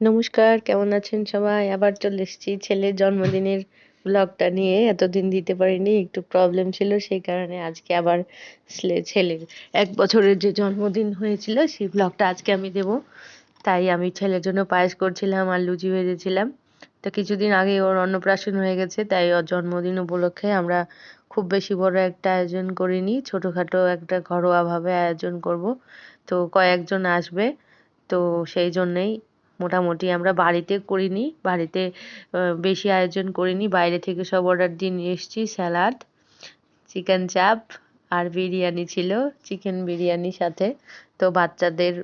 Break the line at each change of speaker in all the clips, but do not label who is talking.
নমস্কার, কেমন আছেন সবাই? আবার চলে এসেছি ছেলের জন্মদিনের ব্লগটা নিয়ে। এতদিন দিতে পারিনি, একটু প্রবলেম ছিল, সেই কারণে আজকে আবার ছেলের এক বছরের যে জন্মদিন হয়েছিল, সেই ব্লগটা আজকে আমি দেব। তাই আমি ছেলের জন্য পায়েস করছিলাম, আর লুচি ভেজেছিলাম। তো কিছুদিন আগে ওর অন্নপ্রাশন হয়ে গেছে, তাই ওর জন্মদিন উপলক্ষে আমরা খুব বেশি বড় একটা আয়োজন করিনি। ছোটোখাটো একটা ঘরোয়াভাবে আয়োজন করব। তো কয়েকজন আসবে, তো সেই জন্যেই মোটামুটি আমরা বাড়িতে করিনি, বাড়িতে বেশি আয়োজন করিনি। বাইরে থেকে সব অর্ডার দিয়ে নিয়ে এসেছি স্যালাড চিকেন চাপ আর বিরিয়ানি ছিল চিকেন বিরিয়ানির সাথে। তো বাচ্চাদের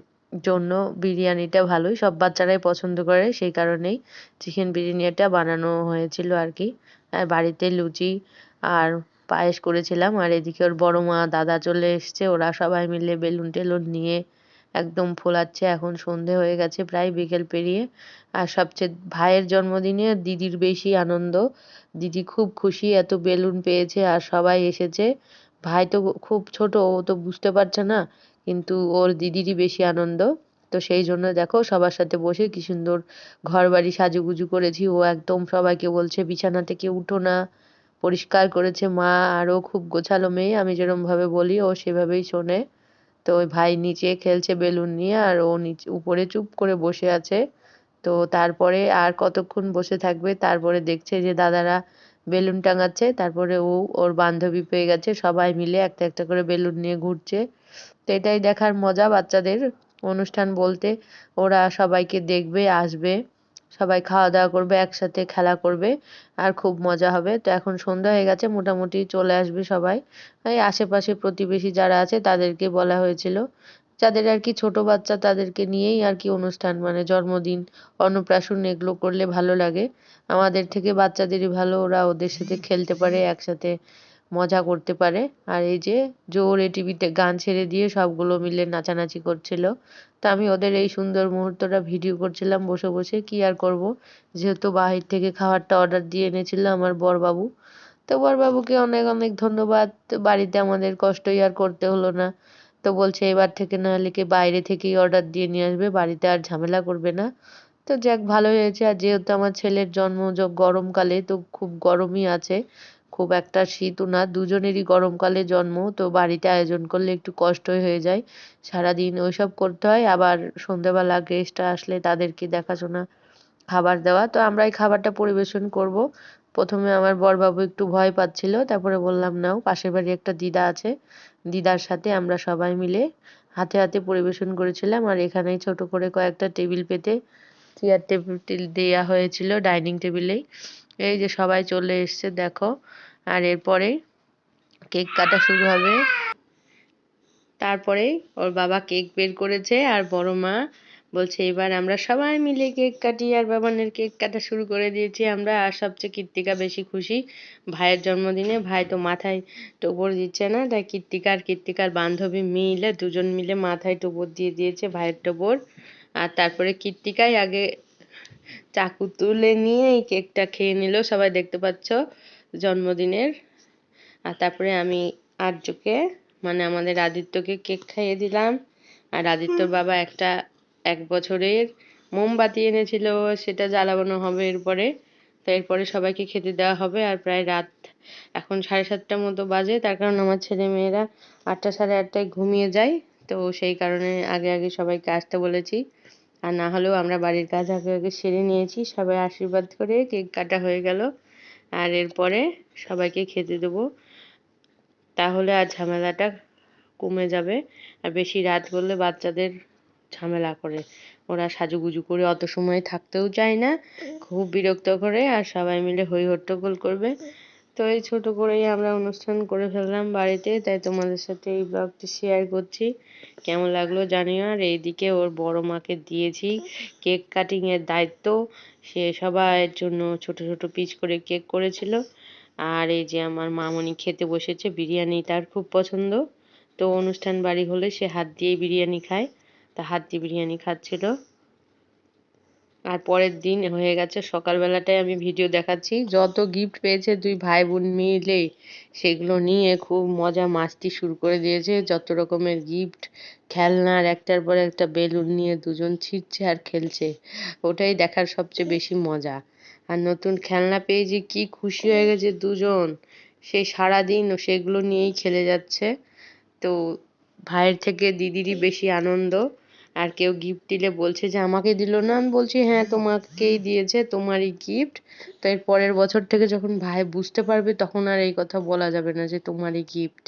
জন্য বিরিয়ানিটা ভালোই, সব বাচ্চারাই পছন্দ করে সেই কারণেই চিকেন বিরিয়ানিটা বানানো হয়েছিল আর কি। বাড়িতে লুচি আর পায়েস করেছিলাম আর এদিকে ওর বড় মা, দাদা চলে এসছে, ওরা সবাই মিলে বেলুন টেলুন নিয়ে একদম ফোলাচ্ছে, এখন সন্ধে হয়ে গেছে প্রায়, বিকেল পেরিয়ে। আর সবচেয়ে ভাইয়ের জন্মদিনে দিদির বেশি আনন্দ। দিদি খুব খুশি, এত বেলুন পেয়েছে আর সবাই এসেছে। ভাই তো খুব ছোট, ও তো বুঝতে পারছে না, কিন্তু ওর দিদিরই বেশি আনন্দ। তো সেই জন্য দেখো, সবার সাথে বসে কি সুন্দর ঘর বাড়ি সাজুগুজু করেছি। ও একদম সবাইকে বলছে, বিছানা থেকে উঠো না। পরিষ্কার করেছে মা আরও খুব গোছালো মেয়ে, আমি যেরমভাবে বলি, ও সেভাবেই শোনে। তো ওই ভাই নিচে খেলছে বেলুন নিয়ে আর ও নিচে, উপরে চুপ করে বসে আছে। তো তারপরে আর কতক্ষণ বসে থাকবে? তারপরে দেখছে যে দাদারা বেলুন টাঙাচ্ছে। তারপরে ও, ওর বান্ধবী পেয়ে গেছে। সবাই মিলে একটা একটা করে বেলুন নিয়ে ঘুরছে। তো এটাই দেখার মজা বাচ্চাদের অনুষ্ঠান বলতে। ওরা সবাইকে দেখবে, আসবে। সবাই খাওয়া দাওয়া করবে, একসাথে খেলা করবে, আর খুব মজা হবে। তো এখন সন্ধ্যা হয়ে গেছে, মোটামুটি চলে আসবে সবাই। এই আশেপাশে প্রতিবেশী যারা আছে, তাদেরকে বলা হয়েছিল। যাদের আর কি ছোট বাচ্চা, তাদেরকে নিয়েই আর কি অনুষ্ঠান মানে জন্মদিন, অন্নপ্রাশন এগুলো করলে ভালো লাগে। আমাদের থেকে বাচ্চাদেরই ভালো, ওরা ওদের সাথে খেলতে পারে, একসাথে মজা করতে পারে। আর এই যে জোরে টিভিতে গান ছেড়ে দিয়ে সবগুলো মিলে নাচানাচি করছিল। তা আমি ওদের এই সুন্দর মুহূর্তটা ভিডিও করছিলাম, বসে বসে কি আর করব? যেহেতু বাহির থেকে খাবারটা অর্ডার দিয়ে এনেছিল আমার বরবাবু। তো বরবাবুকে অনেক অনেক ধন্যবাদ। বাড়িতে আমাদের কষ্টই আর করতে হলো না। তো বলছে, এবার থেকে না হলে কি বাইরে থেকেই অর্ডার দিয়ে নিয়ে আসবে? বাড়িতে আর ঝামেলা করবে না? তো যাক, ভালো হয়েছে। আর যেহেতু আমার ছেলের জন্ম গরমকালে, তো খুব গরমই আছে। খুব একটা শীতও না। দুজনেরই গরমকালে জন্ম, তো বাড়িতে আয়োজন করলে একটু কষ্টই হয়ে যায়। সারাদিন ওইসব করতে হয়, আবার সন্ধেবেলা গেস্টরা আসলে তাদেরকে দেখাশোনা, খাবার দেওয়া। তো আমরা এই খাবারটা পরিবেশন করব। প্রথমে আমার বরবাবু একটু ভয় পাচ্ছিল, তারপরে বললাম, নাও, পাশের বাড়ি একটা দিদা আছে। দিদার সাথে আমরা সবাই মিলে হাতে হাতে পরিবেশন করেছিলাম আর এখানেই ছোট করে কয়েকটা টেবিল পেতে, চেয়ার টেবিল দেওয়া হয়েছিল, ডাইনিং টেবিলেই। এই যে সবাই চলে এসছে, দেখো। আর এরপরে কেক কাটা শুরু হবে। তারপরে ওর বাবা কেক বের করেছে আর বড় মা বলছে, এবার আমরা সবাই মিলে কেক কাটি। আর বাবানের কেক কাটা শুরু করে দিয়েছি আমরা। আর সবচেয়ে কীর্তিকা বেশি খুশি ভাইয়ের জন্মদিনে। ভাই তো মাথায় টোপর দিচ্ছে না, তাই কীর্তিকা আর কীর্তিকার বান্ধবী মিলে, দুজন মিলে মাথায় টোপর দিয়ে দিয়েছে ভাইয়ের টোপর। আর তারপরে কীর্তিকাই আগে চাকু তুলে নিয়ে এই কেকটা খেয়ে নিল। সবাই দেখতে পাচ্ছ জন্মদিনের। আর তারপরে আমি আর্যকে মানে আমাদের আদিত্যকে কেক খাইয়ে দিলাম। আর আদিত্যর বাবা একটা এক বছরের মোমবাতি এনেছিল সেটা জ্বালানো হবে এরপরে। তো এরপরে সবাইকে খেতে দেওয়া হবে। আর প্রায় রাত এখন সাড়ে সাতটার মতো বাজে। তার কারণ আমার ছেলে মেয়েরা আটটা সাড়ে আটটায় ঘুমিয়ে যায়। তো সেই কারণে আগে আগে সবাইকে আসতে বলেছি। আর না হলেও আমরা বাড়ির কাজ আগে আগে সেরে নিয়েছি, সবাই আশীর্বাদ করে কেক কাটা হয়ে গেল। আর এরপরে সবাইকে খেতে দেবো। তাহলে আর ঝামেলাটা কমে যাবে। আর বেশি রাত করলে বাচ্চাদের ঝামেলা করে। ওরা সাজুগুজু করে অত সময় থাকতেও চায় না, খুব বিরক্ত করে, আর সবাই মিলে হই হট্টগোল করবে। তো এই ছোটো করেই আমরা অনুষ্ঠান করে ফেললাম বাড়িতে, তাই তোমাদের সাথে এই ব্লগটি শেয়ার করছি। কেমন লাগল জানিও, আর এইদিকে ওর বড় মাকে দিয়েছি কেক কাটিংয়ের দায়িত্ব। সে সবার জন্য ছোট ছোট পিস করে কেক করেছিল। আর এই যে আমার মামনি খেতে বসেছে, বিরিয়ানি তার খুব পছন্দ। তো অনুষ্ঠান বাড়ি হলে সে হাত দিয়েই বিরিয়ানি খায়। তা হাত দিয়ে বিরিয়ানি খাচ্ছিল। আর পরের দিন হয়ে গেছে সকালবেলাটায় আমি ভিডিও দেখাচ্ছি। যত গিফট পেয়েছে দুই ভাই বোন মিলে, সেগুলো নিয়ে খুব মজা মাস্তি শুরু করে দিয়েছে। যত রকমের গিফট খেলনার একটার পর একটা বেলুন নিয়ে দুজন ছিটছে আর খেলছে। ওটাই দেখার সবচেয়ে বেশি মজা। আর নতুন খেলনা পেয়ে যে কি খুশি হয়ে গেছে দুজন। সেই সারাদিন সেগুলো নিয়েই খেলে যাচ্ছে। তো ভাইয়ের থেকে দিদিরই বেশি আনন্দ। আর কেউ গিফট দিলে বলছে যে, আমাকে দিল না? আমি বলছি হ্যাঁ তোমাকেই দিয়েছে, তোমারই গিফট তো এর পরের বছর থেকে যখন ভাই বুঝতে পারবে, তখন আর এই কথা বলা যাবে না যে, তোমারই গিফট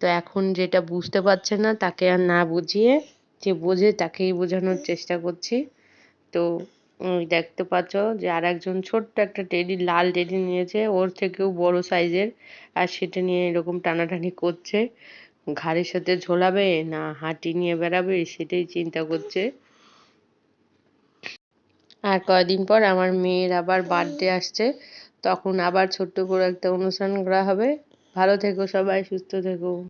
তো এখন যেটা বুঝতে পারছে না, তাকে আর না বুঝিয়ে যে বোঝে, তাকেই বোঝানোর চেষ্টা করছি। তো দেখতে পাচ্ছ যে আর একজন ছোট্ট একটা টেডি লাল টেডি নিয়েছে, ওর থেকেও বড় সাইজের আর সেটা নিয়ে এরকম টানাটানি করছে। ঘাড়ের সাথে ঝোলাবে না হাঁটি নিয়ে বেড়াবে সেটাই চিন্তা করছে। আর কয়দিন পর আমার মেয়ের আবার বার্থডে আসছে, তখন আবার ছোট্ট করে একটা অনুষ্ঠান করা হবে। ভালো থেকো সবাই, সুস্থ থেকো।